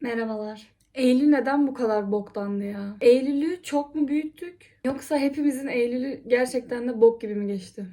Merhabalar. Eylül neden bu kadar boktandı ya? Eylül'ü çok mu büyüttük? Yoksa hepimizin Eylül'ü gerçekten de bok gibi mi geçti?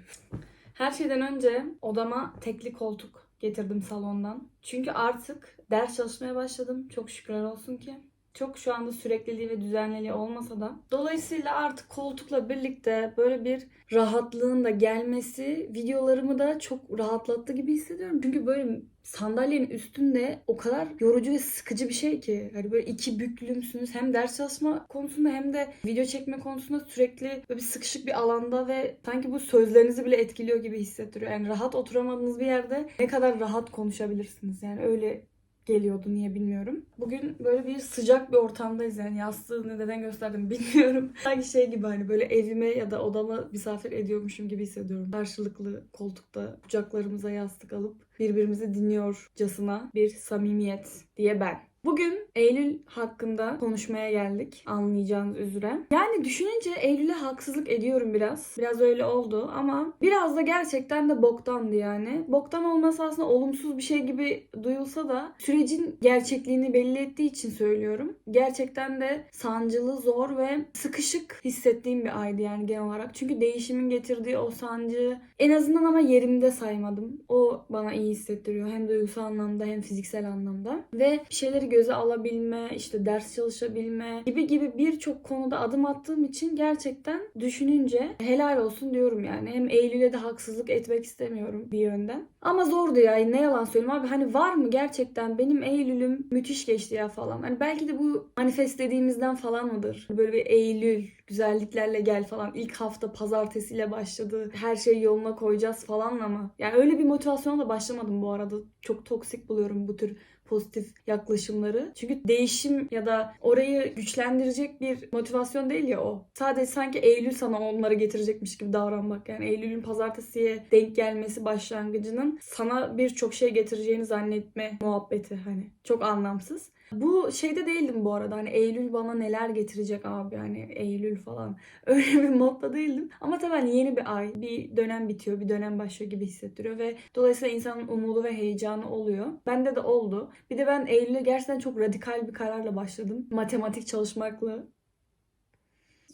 Her şeyden önce odama tekli koltuk getirdim salondan. Çünkü artık ders çalışmaya başladım. Çok şükürler olsun ki. Çok şu anda sürekliliği ve düzenliliği olmasa da. Dolayısıyla artık koltukla birlikte böyle bir rahatlığın da gelmesi videolarımı da çok rahatlattı gibi hissediyorum. Çünkü böyle sandalyenin üstünde o kadar yorucu ve sıkıcı bir şey ki. Hani böyle iki büklümsünüz. Hem ders çalışma konusunda hem de video çekme konusunda sürekli böyle bir sıkışık bir alanda ve sanki bu sözlerinizi bile etkiliyor gibi hissettiriyor. Yani rahat oturamadığınız bir yerde ne kadar rahat konuşabilirsiniz. Yani öyle geliyordu niye bilmiyorum. Bugün böyle bir sıcak bir ortamdayız yani yastığı neden gösterdim bilmiyorum. Sanki şey gibi hani böyle evime ya da odama misafir ediyormuşum gibi hissediyorum. Karşılıklı koltukta kucaklarımıza yastık alıp birbirimizi dinliyorcasına bir samimiyet diye ben. Bugün Eylül hakkında konuşmaya geldik anlayacağınız üzere. Yani düşününce Eylül'e haksızlık ediyorum biraz. Biraz öyle oldu ama biraz da gerçekten de boktandı yani. Boktan olması aslında olumsuz bir şey gibi duyulsa da sürecin gerçekliğini belli ettiği için söylüyorum. Gerçekten de sancılı, zor ve sıkışık hissettiğim bir aydı yani genel olarak. Çünkü değişimin getirdiği o sancı en azından ama yerimde saymadım. O bana iyi hissettiriyor. Hem duygusal anlamda hem fiziksel anlamda. Ve bir şeyleri göze alabilme, işte ders çalışabilme gibi gibi birçok konuda adım attığım için gerçekten düşününce helal olsun diyorum yani. Hem Eylül'e de haksızlık etmek istemiyorum bir yönden. Ama zordu ya ne yalan söyleyeyim abi hani var mı gerçekten benim Eylül'üm müthiş geçti ya falan. Hani belki de bu manifest dediğimizden falan mıdır? Böyle bir Eylül güzelliklerle gel falan ilk hafta pazartesiyle başladı. Her şeyi yoluna koyacağız falanla mı? Yani öyle bir motivasyonla başlamadım bu arada. Çok toksik buluyorum bu tür pozitif yaklaşımları. Çünkü değişim ya da orayı güçlendirecek bir motivasyon değil ya o. Sadece sanki Eylül sana onları getirecekmiş gibi davranmak. Yani Eylül'ün pazartesiye denk gelmesi başlangıcının sana birçok şey getireceğini zannetme muhabbeti hani. Çok anlamsız. Bu şeyde değildim bu arada. Hani Eylül bana neler getirecek abi hani Eylül falan. Öyle bir modda değildim. Ama tabii hani yeni bir ay, bir dönem bitiyor, bir dönem başlıyor gibi hissettiriyor ve dolayısıyla insanın umudu ve heyecanı oluyor. Bende de oldu. Bir de ben Eylül'e gerçekten çok radikal bir kararla başladım. Matematik çalışmakla.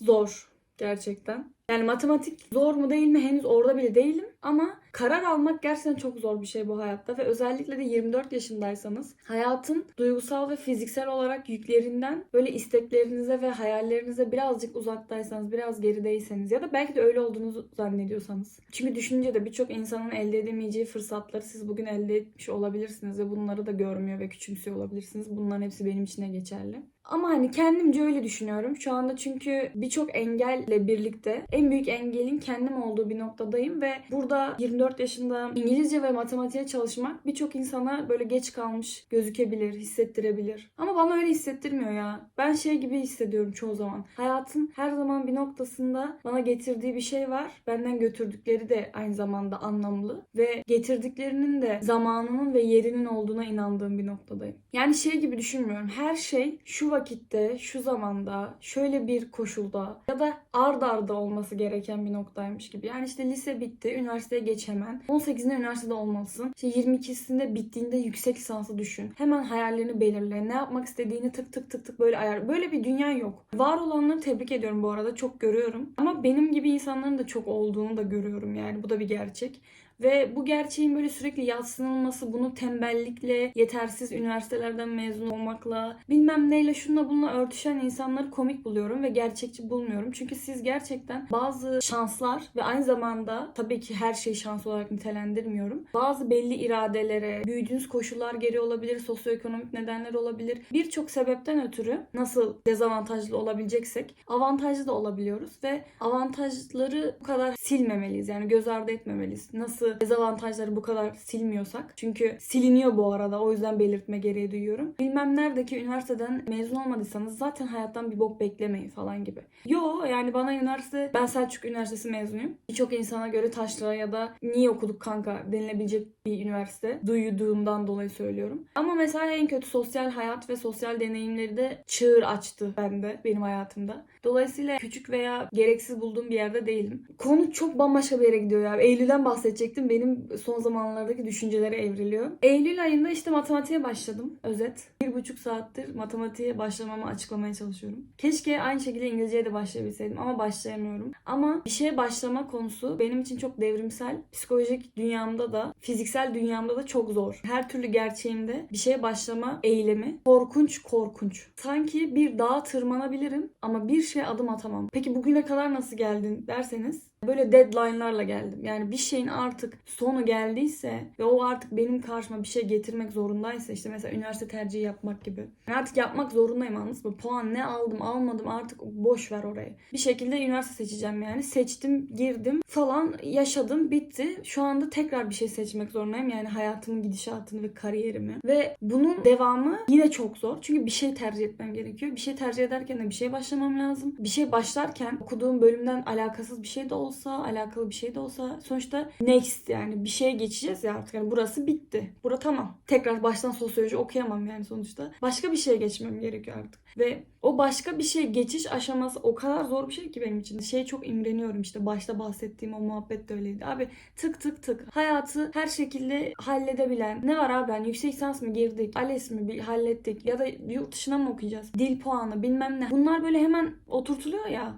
Zor gerçekten. Yani matematik zor mu değil mi henüz orada bile değilim ama karar almak gerçekten çok zor bir şey bu hayatta ve özellikle de 24 yaşındaysanız hayatın duygusal ve fiziksel olarak yüklerinden böyle isteklerinize ve hayallerinize birazcık uzaktaysanız, biraz gerideyseniz ya da belki de öyle olduğunuzu zannediyorsanız. Çünkü düşününce de birçok insanın elde edemeyeceği fırsatları siz bugün elde etmiş olabilirsiniz ve bunları da görmüyor ve küçümsüyor olabilirsiniz. Bunların hepsi benim için de geçerli. Ama hani kendimce öyle düşünüyorum. Şu anda çünkü birçok engelle birlikte en büyük engelin kendim olduğu bir noktadayım ve burada 24 yaşında İngilizce ve matematiğe çalışmak birçok insana böyle geç kalmış gözükebilir, hissettirebilir. Ama bana öyle hissettirmiyor ya. Ben şey gibi hissediyorum çoğu zaman. Hayatın her zaman bir noktasında bana getirdiği bir şey var. Benden götürdükleri de aynı zamanda anlamlı ve getirdiklerinin de zamanının ve yerinin olduğuna inandığım bir noktadayım. Yani şey gibi düşünmüyorum. Her şey şu vakitte, şu zamanda, şöyle bir koşulda ya da ard arda olması gereken bir noktaymış gibi. Yani işte lise bitti, üniversiteye geç hemen. 18'inde üniversitede olmalısın. İşte 22'sinde bittiğinde yüksek lisansı düşün. Hemen hayallerini belirle. Ne yapmak istediğini tık tık tık tık böyle ayar. Böyle bir dünya yok. Var olanları tebrik ediyorum bu arada. Çok görüyorum. Ama benim gibi insanların da çok olduğunu da görüyorum yani. Bu da bir gerçek. Ve bu gerçeğin böyle sürekli yatsınılması, bunu tembellikle, yetersiz üniversitelerden mezun olmakla, bilmem neyle şunla bununla örtüşen insanları komik buluyorum ve gerçekçi bulmuyorum. Çünkü siz gerçekten bazı şanslar ve aynı zamanda tabii ki her şeyi şans olarak nitelendirmiyorum. Bazı belli iradelere, büyüdüğünüz koşullar geri olabilir, sosyoekonomik nedenler olabilir. Birçok sebepten ötürü nasıl dezavantajlı olabileceksek avantajlı da olabiliyoruz ve avantajları bu kadar silmemeliyiz. Yani göz ardı etmemeliyiz. Nasıl dezavantajları bu kadar silmiyorsak. Çünkü siliniyor bu arada. O yüzden belirtme gereği duyuyorum. Bilmem neredeki üniversiteden mezun olmadıysanız zaten hayattan bir bok beklemeyin falan gibi. Yo yani bana üniversite ben Selçuk Üniversitesi mezunuyum. Birçok insana göre taşra ya da niye okuduk kanka denilebilecek bir üniversite. Duyduğumdan dolayı söylüyorum. Ama mesela en kötü sosyal hayat ve sosyal deneyimleri de çığır açtı bende benim hayatımda. Dolayısıyla küçük veya gereksiz bulduğum bir yerde değilim. Konu çok bambaşka bir yere gidiyor ya. Eylül'den bahsedecektim gittim benim son zamanlardaki düşüncelere evriliyor. Eylül ayında işte matematiğe başladım. Özet. Bir buçuk saattir matematiğe başlamamı açıklamaya çalışıyorum. Keşke aynı şekilde İngilizceye de başlayabilseydim ama başlayamıyorum. Ama bir şeye başlama konusu benim için çok devrimsel. Psikolojik dünyamda da, fiziksel dünyamda da çok zor. Her türlü gerçeğimde bir şeye başlama eylemi korkunç korkunç. Sanki bir dağa tırmanabilirim ama bir şeye adım atamam. Peki bugüne kadar nasıl geldin derseniz böyle deadline'larla geldim. Yani bir şeyin artık sonu geldiyse ve o artık benim karşıma bir şey getirmek zorundaysa işte mesela üniversite tercihi yapmak gibi. Yani artık yapmak zorundayım anladınız mı? Puan ne aldım almadım artık boş ver orayı. Bir şekilde üniversite seçeceğim yani. Seçtim, girdim falan yaşadım, bitti. Şu anda tekrar bir şey seçmek zorundayım. Yani hayatımın gidişatını ve kariyerimi. Ve bunun devamı yine çok zor. Çünkü bir şey tercih etmem gerekiyor. Bir şey tercih ederken de bir şey başlamam lazım. Bir şey başlarken okuduğum bölümden alakasız bir şey de olsa, alakalı bir şey de olsa sonuçta next yani bir şeye geçeceğiz ya artık. Yani burası bitti. Bura tamam. Tekrar baştan sosyoloji okuyamam yani sonuçta. Başka bir şeye geçmem gerekiyor artık. Ve o başka bir şey geçiş aşaması o kadar zor bir şey ki benim için. Şey çok imreniyorum işte başta bahsettiğim o muhabbet de öyleydi. Abi tık tık tık. Hayatı her şekilde halledebilen. Ne var abi ben yüksek lisans mı girdik? ALES mi bir hallettik? Ya da yurt dışına mı okuyacağız? Dil puanı bilmem ne. Bunlar böyle hemen oturtuluyor ya.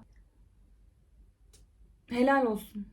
Helal olsun.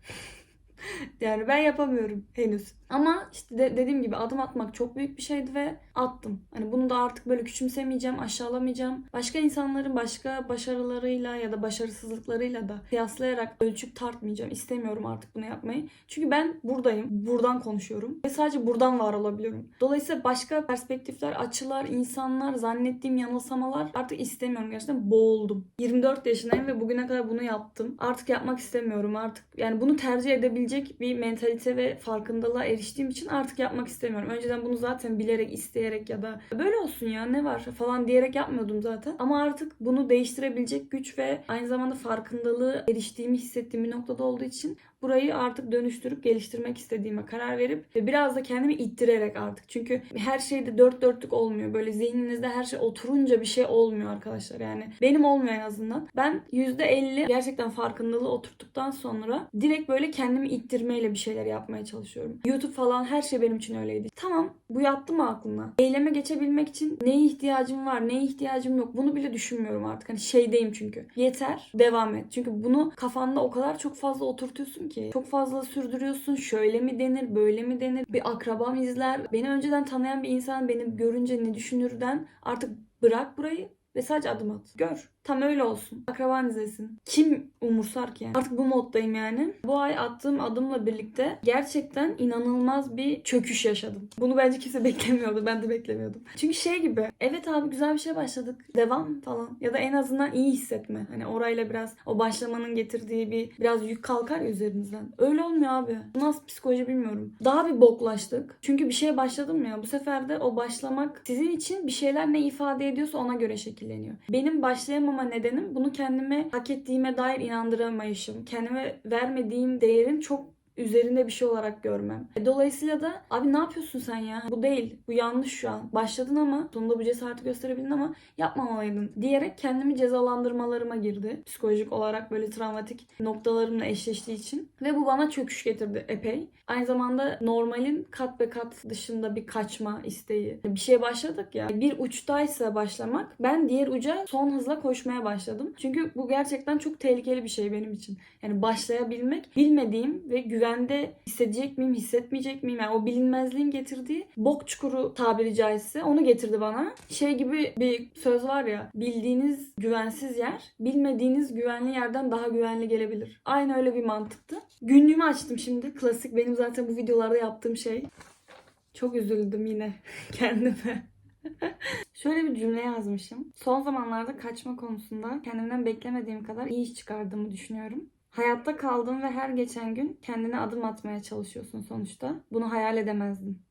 yani ben yapamıyorum henüz. Ama işte de- dediğim gibi adım atmak çok büyük bir şeydi ve attım. Hani bunu da artık böyle küçümsemeyeceğim, aşağılamayacağım. Başka insanların başka başarılarıyla ya da başarısızlıklarıyla da kıyaslayarak ölçüp tartmayacağım. İstemiyorum artık bunu yapmayı. Çünkü ben buradayım. Buradan konuşuyorum. Ve sadece buradan var olabiliyorum. Dolayısıyla başka perspektifler, açılar, insanlar, zannettiğim yanılsamalar artık istemiyorum. Gerçekten boğuldum. 24 yaşındayım ve bugüne kadar bunu yaptım. Artık yapmak istemiyorum. Artık yani bunu tercih edebilecek bir mentalite ve farkındalığa eriştiğim için artık yapmak istemiyorum. Önceden bunu zaten bilerek, isteyerek ya da böyle olsun ya ne var falan diyerek yapmıyordum zaten. Ama artık bunu değiştirebilecek güç ve aynı zamanda farkındalığı eriştiğimi hissettiğim bir noktada olduğu için burayı artık dönüştürüp geliştirmek istediğime karar verip ve biraz da kendimi ittirerek artık. Çünkü her şeyde dört dörtlük olmuyor. Böyle zihninizde her şey oturunca bir şey olmuyor arkadaşlar. Yani benim olmuyor en azından. Ben %50 gerçekten farkındalığı oturttuktan sonra direkt böyle kendimi ittirmeyle bir şeyler yapmaya çalışıyorum. YouTube falan her şey benim için öyleydi. Tamam bu yattı mı aklına? Eyleme geçebilmek için neye ihtiyacım var, neye ihtiyacım yok bunu bile düşünmüyorum artık. Hani şeydeyim çünkü. Yeter, devam et. Çünkü bunu kafanda o kadar çok fazla oturtuyorsun ki. Çok fazla sürdürüyorsun. Şöyle mi denir, böyle mi denir? Bir akrabam izler. Beni önceden tanıyan bir insan beni görünce ne düşünürden artık bırak burayı ve sadece adım at. Gör. Tam öyle olsun. Akraban izlesin. Kim umursar ki? Artık bu moddayım yani. Bu ay attığım adımla birlikte gerçekten inanılmaz bir çöküş yaşadım. Bunu bence kimse beklemiyordu. Ben de beklemiyordum. Çünkü şey gibi. Evet abi güzel bir şey başladık. Devam falan. Ya da en azından iyi hissetme. Hani orayla biraz o başlamanın getirdiği bir biraz yük kalkar üzerinizden. Öyle olmuyor abi. Nasıl psikoloji bilmiyorum. Daha bir boklaştık. Çünkü bir şeye başladım ya. Bu sefer de o başlamak sizin için bir şeyler ne ifade ediyorsa ona göre şekilleniyor. Benim başlayamama nedenim bunu kendime hak ettiğime dair inandıramayışım. Kendime vermediğim değerin çok üzerinde bir şey olarak görmem. E, Dolayısıyla da abi ne yapıyorsun sen ya? Bu değil. Bu yanlış şu an. Başladın ama sonunda bu cesareti gösterebildin ama yapmamalıydın diyerek kendimi cezalandırmalarıma girdi. Psikolojik olarak böyle travmatik noktalarımla eşleştiği için. Ve bu bana çöküş getirdi epey. Aynı zamanda normalin kat be kat dışında bir kaçma isteği. Bir şeye başladık ya. Bir uçtaysa başlamak ben diğer uca son hızla koşmaya başladım. Çünkü bu gerçekten çok tehlikeli bir şey benim için. Yani başlayabilmek bilmediğim ve güvende hissedecek miyim, hissetmeyecek miyim? Yani o bilinmezliğin getirdiği bok çukuru tabiri caizse onu getirdi bana. Şey gibi bir söz var ya bildiğiniz güvensiz yer bilmediğiniz güvenli yerden daha güvenli gelebilir. Aynı öyle bir mantıktı. Günlüğümü açtım şimdi. Klasik benim zaten bu videolarda yaptığım şey. Çok üzüldüm yine kendime. Şöyle bir cümle yazmışım. Son zamanlarda kaçma konusunda kendimden beklemediğim kadar iyi iş çıkardığımı düşünüyorum. Hayatta kaldığım ve her geçen gün kendine adım atmaya çalışıyorsun sonuçta. Bunu hayal edemezdim.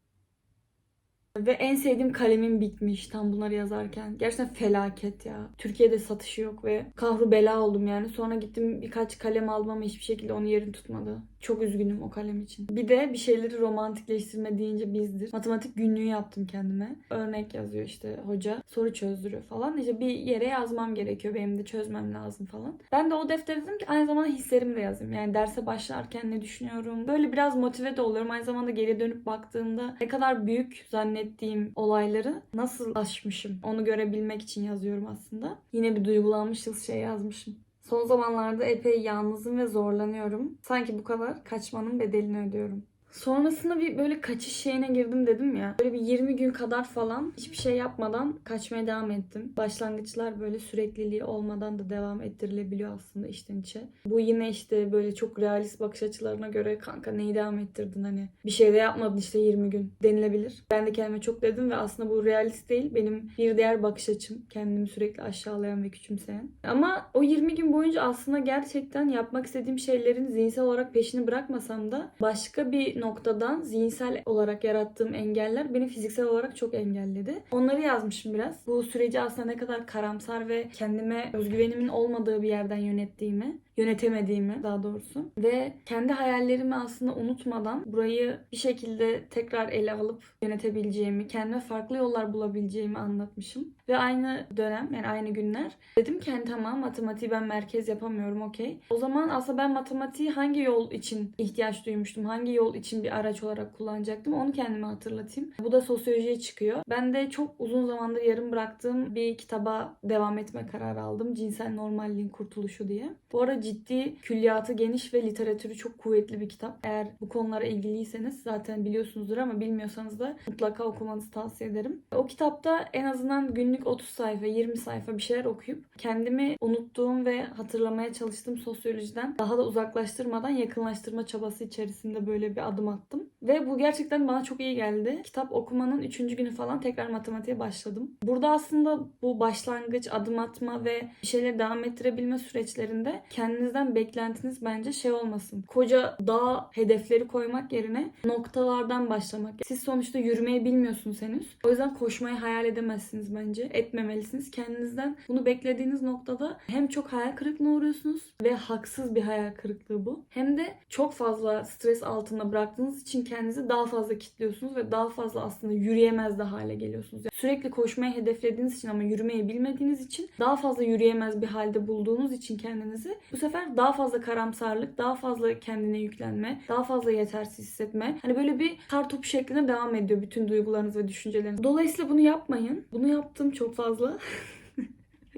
Ve en sevdiğim kalemim bitmiş tam bunları yazarken. Gerçekten felaket ya. Türkiye'de satışı yok ve kahru bela oldum yani. Sonra gittim birkaç kalem aldım ama hiçbir şekilde onun yerini tutmadı. Çok üzgünüm o kalem için. Bir de bir şeyleri romantikleştirme deyince bizdir. Matematik günlüğü yaptım kendime. Örnek yazıyor işte hoca. Soru çözdürüyor falan. İşte bir yere yazmam gerekiyor. Benim de çözmem lazım falan. Ben de o deftere dedim ki aynı zamanda hislerimi de yazayım. Yani derse başlarken ne düşünüyorum. Böyle biraz motive de oluyorum. Aynı zamanda geri dönüp baktığımda ne kadar büyük zannettiğim olayları nasıl aşmışım. Onu görebilmek için yazıyorum aslında. Yine bir duygulanmışız şey yazmışım. Son zamanlarda epey yalnızım ve zorlanıyorum. Sanki bu kadar kaçmanın bedelini ödüyorum. Sonrasında bir böyle kaçış şeyine girdim dedim ya. Böyle bir 20 gün kadar falan hiçbir şey yapmadan kaçmaya devam ettim. Başlangıçlar böyle sürekliliği olmadan da devam ettirilebiliyor aslında içten içe. Bu yine işte böyle çok realist bakış açılarına göre kanka neyi devam ettirdin hani. Bir şey de yapmadın işte 20 gün denilebilir. Ben de kendime çok dedim ve aslında bu realist değil. Benim bir diğer bakış açım. Kendimi sürekli aşağılayan ve küçümseyen. Ama o 20 gün boyunca aslında gerçekten yapmak istediğim şeylerin zihinsel olarak peşini bırakmasam da başka bir noktadan zihinsel olarak yarattığım engeller beni fiziksel olarak çok engelledi. Onları yazmışım biraz. Bu süreci aslında ne kadar karamsar ve kendime özgüvenimin olmadığı bir yerden yönettiğimi, yönetemediğimi daha doğrusu ve kendi hayallerimi aslında unutmadan burayı bir şekilde tekrar ele alıp yönetebileceğimi, kendime farklı yollar bulabileceğimi anlatmışım. Ve aynı dönem yani aynı günler dedim ki hani tamam matematiği ben merkez yapamıyorum okey. O zaman aslında ben matematiği hangi yol için ihtiyaç duymuştum, hangi yol için bir araç olarak kullanacaktım onu kendime hatırlatayım. Bu da sosyolojiye çıkıyor. Ben de çok uzun zamandır yarım bıraktığım bir kitaba devam etme kararı aldım. Cinsel Normalliğin Kurtuluşu diye. Bu arada ciddi külliyatı geniş ve literatürü çok kuvvetli bir kitap. Eğer bu konulara ilgiliyseniz zaten biliyorsunuzdur ama bilmiyorsanız da mutlaka okumanızı tavsiye ederim. O kitapta en azından günlük 30 sayfa, 20 sayfa bir şeyler okuyup kendimi unuttuğum ve hatırlamaya çalıştığım sosyolojiden daha da uzaklaştırmadan yakınlaştırma çabası içerisinde böyle bir adım attım. Ve bu gerçekten bana çok iyi geldi. Kitap okumanın 3. günü falan tekrar matematiğe başladım. Burada aslında bu başlangıç, adım atma ve bir şeyleri devam ettirebilme süreçlerinde kendinizden beklentiniz bence şey olmasın. Koca dağ hedefleri koymak yerine noktalardan başlamak. Siz sonuçta yürümeyi bilmiyorsunuz henüz. O yüzden koşmayı hayal edemezsiniz bence. Etmemelisiniz. Kendinizden bunu beklediğiniz noktada hem çok hayal kırıklığına uğruyorsunuz ve haksız bir hayal kırıklığı bu. Hem de çok fazla stres altında bıraktığınız için kendinizi daha fazla kilitliyorsunuz ve daha fazla aslında yürüyemez de hale geliyorsunuz. Yani sürekli koşmayı hedeflediğiniz için ama yürümeyi bilmediğiniz için daha fazla yürüyemez bir halde bulduğunuz için kendinizi bu sefer daha fazla karamsarlık, daha fazla kendine yüklenme, daha fazla yetersiz hissetme. Hani böyle bir kar topu şeklinde devam ediyor bütün duygularınız ve düşünceleriniz. Dolayısıyla bunu yapmayın. Bunu yaptım çok fazla.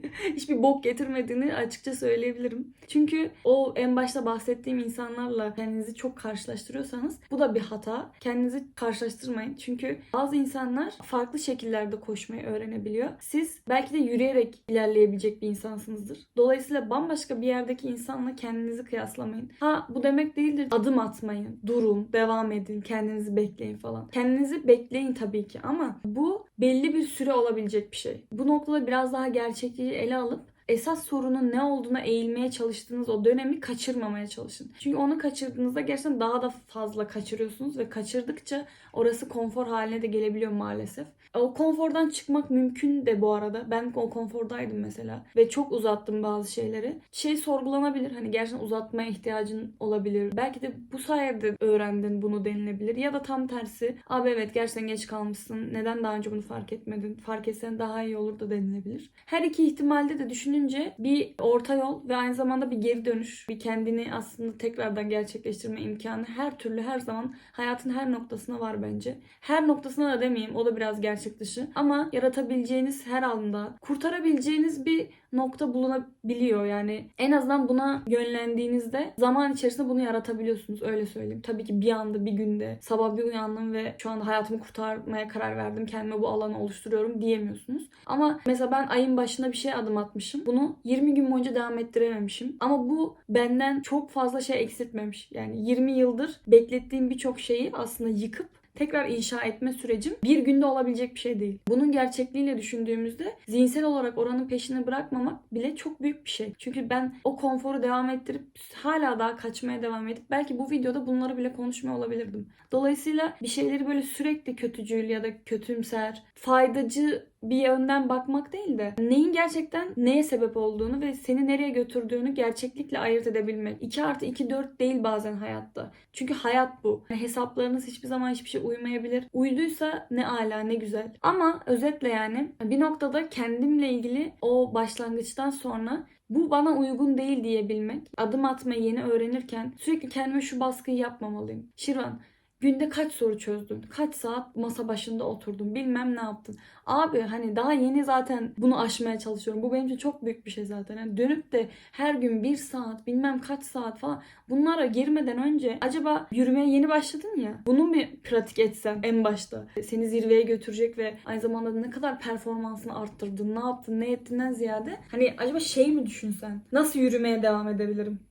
hiçbir bok getirmediğini açıkça söyleyebilirim. Çünkü o en başta bahsettiğim insanlarla kendinizi çok karşılaştırıyorsanız bu da bir hata. Kendinizi karşılaştırmayın. Çünkü bazı insanlar farklı şekillerde koşmayı öğrenebiliyor. Siz belki de yürüyerek ilerleyebilecek bir insansınızdır. Dolayısıyla bambaşka bir yerdeki insanla kendinizi kıyaslamayın. Ha bu demek değildir. Adım atmayın. Durun, devam edin, kendinizi bekleyin falan. Kendinizi bekleyin tabii ki ama bu belli bir süre olabilecek bir şey. Bu noktada biraz daha gerçekçi ele alıp esas sorunun ne olduğuna eğilmeye çalıştığınız o dönemi kaçırmamaya çalışın. Çünkü onu kaçırdığınızda gerçekten daha da fazla kaçırıyorsunuz ve kaçırdıkça orası konfor haline de gelebiliyor maalesef. O konfordan çıkmak mümkün de bu arada. Ben o konfordaydım mesela ve çok uzattım bazı şeyleri. Şey sorgulanabilir. Hani gerçekten uzatmaya ihtiyacın olabilir. Belki de bu sayede öğrendin bunu denilebilir. Ya da tam tersi. Abi evet gerçekten geç kalmışsın. Neden daha önce bunu fark etmedin? Fark etsen daha iyi olur da denilebilir. Her iki ihtimalde de düşününce bir orta yol ve aynı zamanda bir geri dönüş, bir kendini aslında tekrardan gerçekleştirme imkanı her türlü her zaman hayatın her noktasına var bence. Her noktasına da demeyeyim. O da biraz gerçek dışı. Ama yaratabileceğiniz her anda kurtarabileceğiniz bir nokta bulunabiliyor. Yani en azından buna yönlendiğinizde zaman içerisinde bunu yaratabiliyorsunuz. Öyle söyleyeyim. Tabii ki bir anda bir günde sabah bir uyandım ve şu anda hayatımı kurtarmaya karar verdim. Kendime bu alanı oluşturuyorum diyemiyorsunuz. Ama mesela ben ayın başında bir şey adım atmışım. Bunu 20 gün boyunca devam ettirememişim. Ama bu benden çok fazla şey eksiltmemiş. Yani 20 yıldır beklettiğim birçok şeyi aslında yıkıp tekrar inşa etme sürecim bir günde olabilecek bir şey değil. Bunun gerçekliğiyle düşündüğümüzde zihinsel olarak oranın peşini bırakmamak bile çok büyük bir şey. Çünkü ben o konforu devam ettirip hala daha kaçmaya devam edip belki bu videoda bunları bile konuşmuyor olabilirdim. Dolayısıyla bir şeyleri böyle sürekli kötücül ya da kötümser, faydacı bir yönden bakmak değil de neyin gerçekten neye sebep olduğunu ve seni nereye götürdüğünü gerçeklikle ayırt edebilmek. 2 artı 2 4 değil bazen hayatta. Çünkü hayat bu. Hesaplarınız hiçbir zaman hiçbir şey uymayabilir. Uyduysa ne ala ne güzel. Ama özetle yani bir noktada kendimle ilgili o başlangıçtan sonra bu bana uygun değil diyebilmek. Adım atmayı yeni öğrenirken sürekli kendime şu baskıyı yapmamalıyım. Şirvan günde kaç soru çözdün? Kaç saat masa başında oturdun? Bilmem ne yaptın. Abi hani daha yeni zaten bunu aşmaya çalışıyorum. Bu benim için çok büyük bir şey zaten. Yani dönüp de her gün bir saat bilmem kaç saat falan bunlara girmeden önce acaba yürümeye yeni başladın ya bunu mu pratik etsem en başta? Seni zirveye götürecek ve aynı zamanda ne kadar performansını arttırdın, ne yaptın, ne ettiğinden ziyade hani acaba şey mi düşünsen? Nasıl yürümeye devam edebilirim?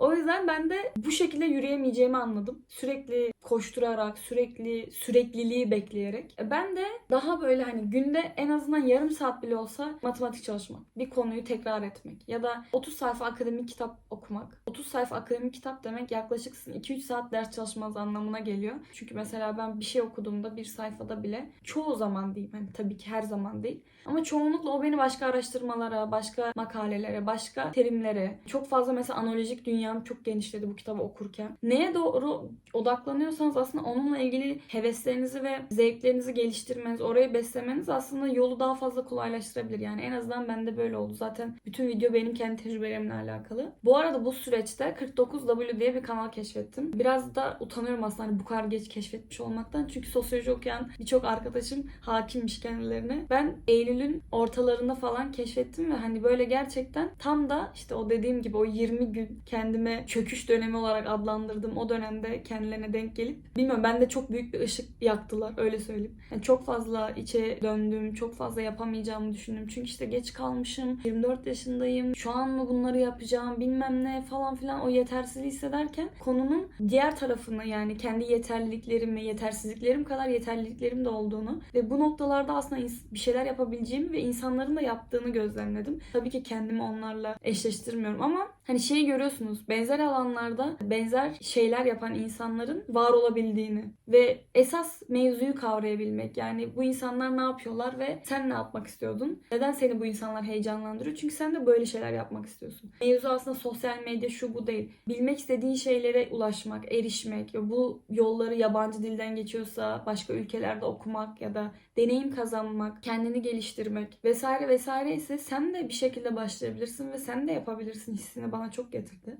O yüzden ben de bu şekilde yürüyemeyeceğimi anladım. Sürekli koşturarak, sürekli sürekliliği bekleyerek. E, Ben de daha böyle hani günde en azından yarım saat bile olsa matematik çalışmak. Bir konuyu tekrar etmek. Ya da 30 sayfa akademik kitap okumak. 30 sayfa akademik kitap demek yaklaşık 2-3 saat ders çalışmanız anlamına geliyor. Çünkü mesela ben bir şey okuduğumda bir sayfada bile çoğu zaman diyeyim. Hani tabii ki her zaman değil. Ama çoğunlukla o beni başka araştırmalara, başka makalelere, başka terimlere, çok fazla mesela analojik dünyam çok genişledi bu kitabı okurken. Neye doğru odaklanıyorsanız aslında onunla ilgili heveslerinizi ve zevklerinizi geliştirmeniz, orayı beslemeniz aslında yolu daha fazla kolaylaştırabilir. Yani en azından bende böyle oldu. Zaten bütün video benim kendi tecrübelerimle alakalı. Bu arada bu süreçte 49W diye bir kanal keşfettim. Biraz da utanıyorum aslında hani bu kadar geç keşfetmiş olmaktan. Çünkü sosyoloji okuyan birçok arkadaşım hakimmiş kendilerine. Ben Eylül'ün ortalarında falan keşfettim ve hani böyle gerçekten tam da işte o dediğim gibi o 20 gün kendime çöküş dönemi olarak adlandırdığım o dönemde kendilerine denk gelip bilmiyorum bende çok büyük bir ışık yaktılar öyle söyleyeyim. Yani çok fazla içe döndüm, çok fazla yapamayacağımı düşündüm. Çünkü işte geç kalmışım, 24 yaşındayım, şu an mı bunları yapacağım bilmem ne falan filan o yetersizliği hissederken konunun diğer tarafını yani kendi yeterliliklerim ve yetersizliklerim kadar yeterliliklerim de olduğunu ve bu noktalarda aslında bir şeyler yapabileceğimi ve insanların da yaptığını gözlemledim. Tabii ki kendimi onlarla eşleştirmiyorum ama hani şeyi görüyorsunuz benzer alanlarda benzer şeyler yapan insanların var olabildiğini ve esas mevzuyu kavrayabilmek. Yani bu insanlar ne yapıyorlar ve sen ne yapmak istiyordun? Neden seni bu insanlar heyecanlandırıyor? Çünkü sen de böyle şeyler yapmak istiyorsun. Mevzu aslında sosyal medya şu bu değil. Bilmek istediğin şeylere ulaşmak, erişmek, ya bu yolları yabancı dilden geçiyorsa başka ülkelerde okumak ya da deneyim kazanmak, kendini geliştirmek vesaire vesaire ise sen de bir şekilde başlayabilirsin ve sen de yapabilirsin hissini bana çok getirdi.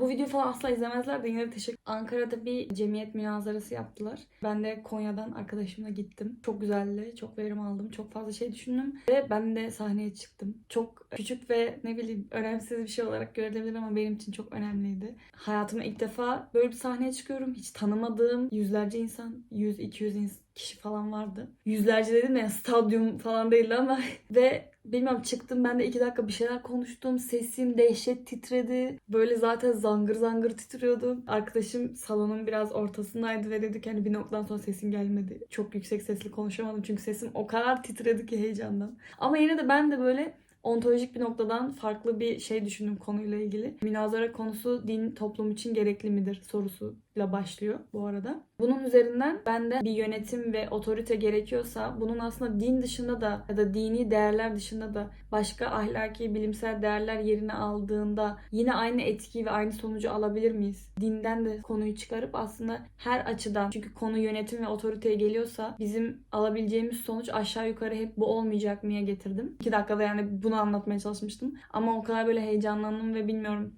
Bu video falan asla izlemezler de yine de teşekkür Ankara'da bir cemiyet münazarası yaptılar. Ben de Konya'dan arkadaşımla gittim. Çok güzeldi. Çok verim aldım. Çok fazla şey düşündüm. Ve ben de sahneye çıktım. Çok küçük ve ne bileyim önemsiz bir şey olarak görülebilir ama benim için çok önemliydi. Hayatımda ilk defa böyle bir sahneye çıkıyorum. Hiç tanımadığım yüzlerce insan, 100-200 kişi falan vardı. Yüzlerce dedim ya stadyum falan değildi ama ve bilmem çıktım ben de iki dakika bir şeyler konuştum. Sesim dehşet titredi. Böyle zaten zangır zangır titriyordum. Arkadaşım salonun biraz ortasındaydı ve dedi ki hani bir noktadan sonra sesin gelmedi. Çok yüksek sesli konuşamadım çünkü sesim o kadar titredi ki heyecandan. Ama yine de ben de böyle ontolojik bir noktadan farklı bir şey düşündüm konuyla ilgili. Münazara konusu din toplum için gerekli midir sorusuyla başlıyor bu arada. Bunun üzerinden ben de bir yönetim ve otorite gerekiyorsa bunun aslında din dışında da ya da dini değerler dışında da başka ahlaki bilimsel değerler yerine aldığında yine aynı etkiyi ve aynı sonucu alabilir miyiz? Dinden de konuyu çıkarıp aslında her açıdan çünkü konu yönetim ve otoriteye geliyorsa bizim alabileceğimiz sonuç aşağı yukarı hep bu olmayacak mıya getirdim. İki dakikada yani bunu anlatmaya çalışmıştım. Ama o kadar böyle heyecanlandım ve bilmiyorum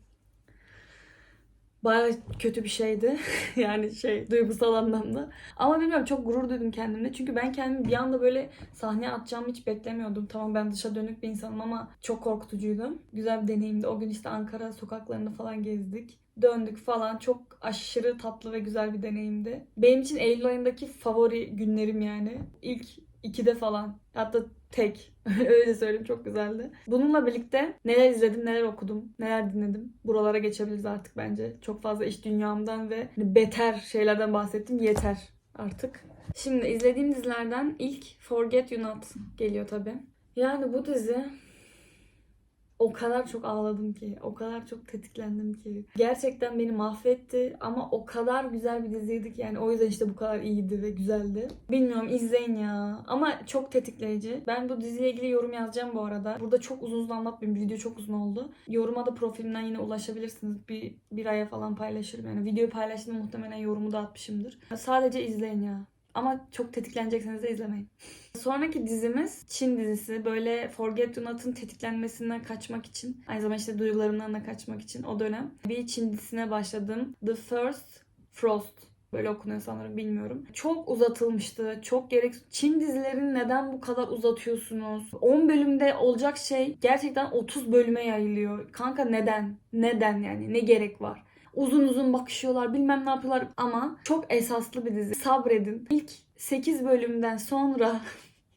Baya kötü bir şeydi. yani şey duygusal anlamda. Ama bilmiyorum çok gurur duydum kendimle. Çünkü ben kendimi bir anda böyle sahneye atacağımı hiç beklemiyordum. Tamam ben dışa dönük bir insanım ama çok korkutucuydu. Güzel bir deneyimdi. O gün işte Ankara sokaklarını falan gezdik. Döndük falan. Çok aşırı tatlı ve güzel bir deneyimdi. Benim için Eylül ayındaki favori günlerim yani. İlk ikide falan. Hatta tek. Öyle söyleyeyim çok güzeldi. Bununla birlikte neler izledim, neler okudum, neler dinledim. Buralara geçebiliriz artık bence. Çok fazla iş dünyamdan ve hani beter şeylerden bahsettim. Yeter artık. Şimdi izlediğim dizilerden ilk Forget You Not geliyor tabi. Yani bu dizi O kadar çok ağladım ki, o kadar çok tetiklendim ki. Gerçekten beni mahvetti ama o kadar güzel bir diziydi ki yani o yüzden işte bu kadar iyiydi ve güzeldi. Bilmiyorum izleyin ya ama çok tetikleyici. Ben bu diziyle ilgili yorum yazacağım bu arada. Burada çok uzun uzun anlatmayayım. Video çok uzun oldu. Yoruma da profilimden yine ulaşabilirsiniz. Bir, bir aya falan paylaşırım yani. Videoyu paylaştığımda muhtemelen yorumu da atmışımdır. Sadece izleyin ya. Ama çok tetiklenecekseniz de izlemeyin. Sonraki dizimiz Çin dizisi. Böyle Forget Do Not'ın tetiklenmesinden kaçmak için. Aynı zamanda işte duygularımdan da kaçmak için o dönem. Bir Çin dizisine başladım. The First Frost. Böyle okunuyor sanırım bilmiyorum. Çok uzatılmıştı. Çok gerek... Çin dizilerini neden bu kadar uzatıyorsunuz? 10 bölümde olacak şey gerçekten 30 bölüme yayılıyor. Kanka neden? Neden yani? Ne gerek var? Uzun uzun bakışıyorlar bilmem ne yapıyorlar ama çok esaslı bir dizi. Sabredin. İlk 8 bölümden sonra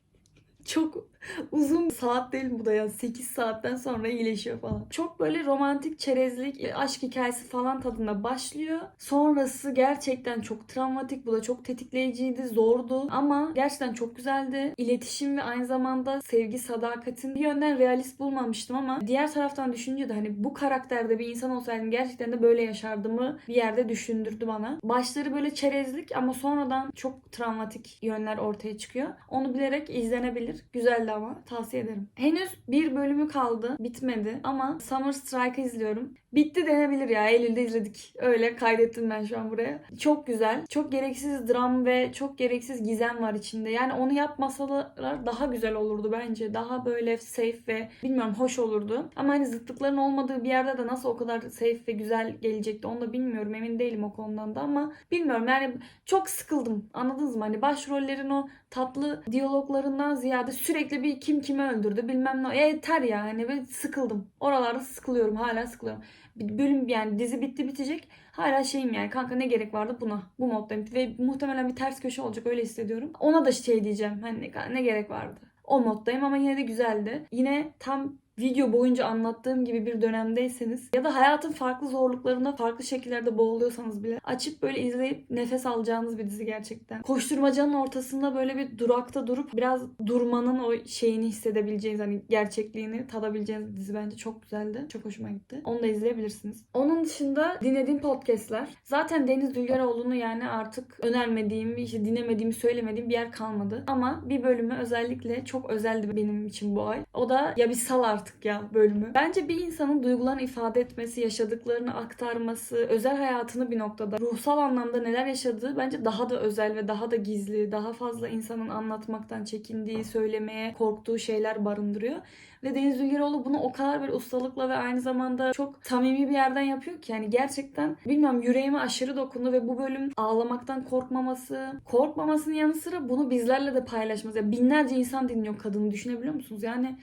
çok uzun saat değil bu da ya 8 saatten sonra iyileşiyor falan. Çok böyle romantik çerezlik aşk hikayesi falan tadında başlıyor. Sonrası gerçekten çok travmatik. Bu da çok tetikleyiciydi, zordu ama gerçekten çok güzeldi. İletişim ve aynı zamanda sevgi, sadakatin bir yönden realist bulmamıştım ama diğer taraftan düşününce de hani bu karakterde bir insan olsaydım gerçekten de böyle yaşardımı bir yerde düşündürdü bana. Başları böyle çerezlik ama sonradan çok travmatik yönler ortaya çıkıyor. Onu bilerek izlenebilir. Güzeldi ama tavsiye ederim. Henüz bir bölümü kaldı. Bitmedi ama Summer Strike'ı izliyorum. Bitti denebilir ya. Eylül'de izledik. Öyle kaydettim ben şu an buraya. Çok güzel. Çok gereksiz dram ve çok gereksiz gizem var içinde. Yani onu yapmasalar daha güzel olurdu bence. Daha böyle safe ve bilmiyorum hoş olurdu. Ama hani zıtlıkların olmadığı bir yerde de nasıl o kadar safe ve güzel gelecekti onu da bilmiyorum. Emin değilim o konudan da ama bilmiyorum yani çok sıkıldım. Anladınız mı? Hani başrollerin o tatlı diyaloglarından ziyade sürekli bir kim kimi öldürdü bilmem ne. E, yeter ya hani ve sıkıldım. Oralarda sıkılıyorum. Hala sıkılıyorum. Bir bölüm yani dizi bitti bitecek. Hala şeyim yani kanka ne gerek vardı buna. Bu moddayım. Ve muhtemelen bir ters köşe olacak öyle hissediyorum. Ona da şey diyeceğim. Hani ne gerek vardı. O moddayım ama yine de güzeldi. Yine tam video boyunca anlattığım gibi bir dönemdeyseniz ya da hayatın farklı zorluklarına farklı şekillerde boğuluyorsanız bile açıp böyle izleyip nefes alacağınız bir dizi gerçekten. Koşturmacanın ortasında böyle bir durakta durup biraz durmanın o şeyini hissedebileceğiniz hani gerçekliğini tadabileceğiniz bir dizi bence çok güzeldi. Çok hoşuma gitti. Onu da izleyebilirsiniz. Onun dışında dinlediğim podcastler. Zaten Deniz Dülgeroğlu'nu yani artık önermediğim, işte dinlemediğimi söylemediğim bir yer kalmadı. Ama bir bölümü özellikle çok özeldi benim için bu ay. O da ya bir sal artık ya bölümü. Bence bir insanın duygularını ifade etmesi, yaşadıklarını aktarması, özel hayatını bir noktada ruhsal anlamda neler yaşadığı bence daha da özel ve daha da gizli, daha fazla insanın anlatmaktan çekindiği, söylemeye korktuğu şeyler barındırıyor. Ve Deniz Ülgeroğlu bunu o kadar böyle ustalıkla ve aynı zamanda çok samimi bir yerden yapıyor ki yani gerçekten bilmiyorum yüreğime aşırı dokundu ve bu bölüm ağlamaktan korkmaması, korkmamasının yanı sıra bunu bizlerle de paylaşması. Yani binlerce insan dinliyor kadını düşünebiliyor musunuz? Yani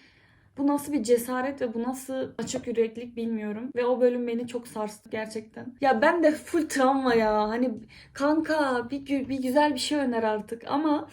bu nasıl bir cesaret ve bu nasıl açık yüreklik bilmiyorum. Ve o bölüm beni çok sarstı gerçekten. Ya ben de full travma ya. Hani kanka bir, bir güzel bir şey öner artık ama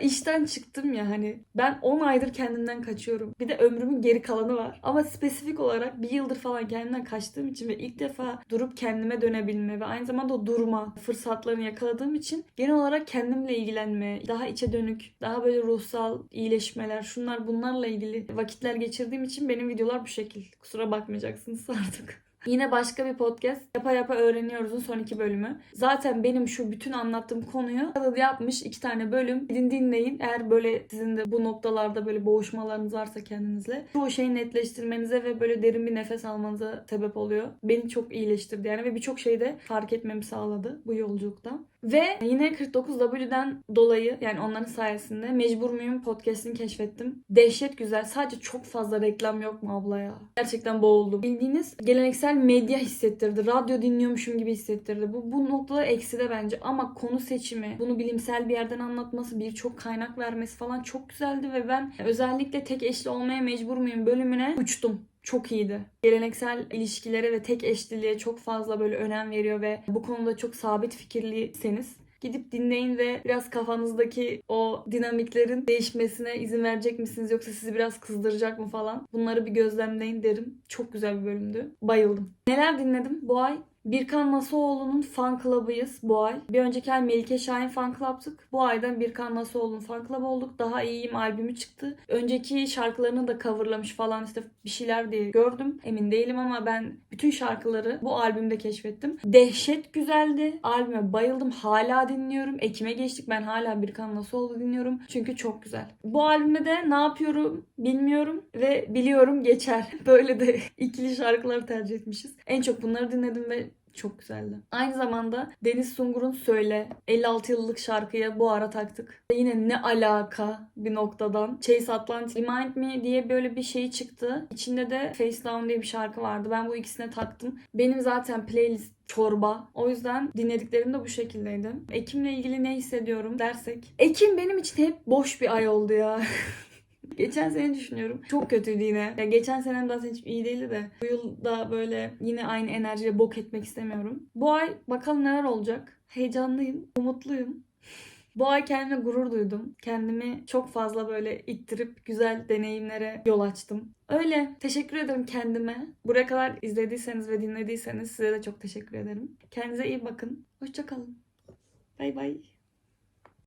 İşten çıktım ya hani ben 10 aydır kendimden kaçıyorum. Bir de ömrümün geri kalanı var. Ama spesifik olarak bir yıldır falan kendimden kaçtığım için ve ilk defa durup kendime dönebilme ve aynı zamanda o durma fırsatlarını yakaladığım için genel olarak kendimle ilgilenme, daha içe dönük, daha böyle ruhsal iyileşmeler, şunlar bunlarla ilgili vakitler geçirdiğim için benim videolar bu şekil. Kusura bakmayacaksınız artık. Yine başka bir podcast. Yapa yapa öğreniyoruz'un son iki bölümü. Zaten benim şu bütün anlattığım konuyu yapmış iki tane bölüm. Gidin dinleyin. Eğer böyle sizin de bu noktalarda böyle boğuşmalarınız varsa kendinizle. Çoğu şeyi netleştirmenize ve böyle derin bir nefes almanıza sebep oluyor. Beni çok iyileştirdi yani ve birçok şeyi de fark etmemi sağladı bu yolculukta. Ve yine 49W'den dolayı yani onların sayesinde Mecbur Muyum podcastini keşfettim. Dehşet güzel. Sadece çok fazla reklam yok mu abla ya? Gerçekten boğuldum. Bildiğiniz geleneksel medya hissettirdi. Radyo dinliyormuşum gibi hissettirdi. Bu, bu noktalar eksi de bence. Ama konu seçimi, bunu bilimsel bir yerden anlatması, birçok kaynak vermesi falan çok güzeldi ve ben özellikle tek eşli olmaya mecbur muyum bölümüne uçtum çok iyiydi. Geleneksel ilişkilere ve tek eşliliğe çok fazla böyle önem veriyor ve bu konuda çok sabit fikirliyseniz gidip dinleyin ve biraz kafanızdaki o dinamiklerin değişmesine izin verecek misiniz yoksa sizi biraz kızdıracak mı falan. Bunları bir gözlemleyin derim. Çok güzel bir bölümdü. Bayıldım. Neler dinledim bu ay? Birkan Nasuoğlu'nun fan club'ıyız bu ay. Bir önceki ay Melike Şahin fan club'tık. Bu aydan Birkan Nasuoğlu'nun fan club olduk. Daha iyiyim albümü çıktı. Önceki şarkılarını da coverlamış falan işte bir şeyler diye gördüm. Emin değilim ama ben bütün şarkıları bu albümde keşfettim. Dehşet güzeldi. Albüme bayıldım. Hala dinliyorum. Ekim'e geçtik. Ben hala Birkan Nasuoğlu dinliyorum. Çünkü çok güzel. Bu albümde de ne yapıyorum bilmiyorum ve biliyorum geçer. Böyle de ikili şarkılar tercih etmişiz. En çok bunları dinledim ve çok güzeldi. Aynı zamanda Deniz Sungur'un Söyle 56 yıllık şarkıya bu ara taktık. Yine ne alaka bir noktadan. Chase Atlantic Remind Me diye böyle bir şey çıktı. İçinde de Face Down diye bir şarkı vardı. Ben bu ikisine taktım. Benim zaten playlist çorba. O yüzden dinlediklerim de bu şekildeydi. Ekim'le ilgili ne hissediyorum dersek. Ekim benim için hep boş bir ay oldu ya. Geçen sene düşünüyorum. Çok kötüydü yine. Ya geçen senem zaten hiç iyi değildi de. Bu yıl da böyle yine aynı enerjiyle bok etmek istemiyorum. Bu ay bakalım neler olacak. Heyecanlıyım. Umutluyum. Bu ay kendime gurur duydum. Kendimi çok fazla böyle ittirip güzel deneyimlere yol açtım. Öyle. Teşekkür ederim kendime. Buraya kadar izlediyseniz ve dinlediyseniz size de çok teşekkür ederim. Kendinize iyi bakın. Hoşçakalın. Bay bay.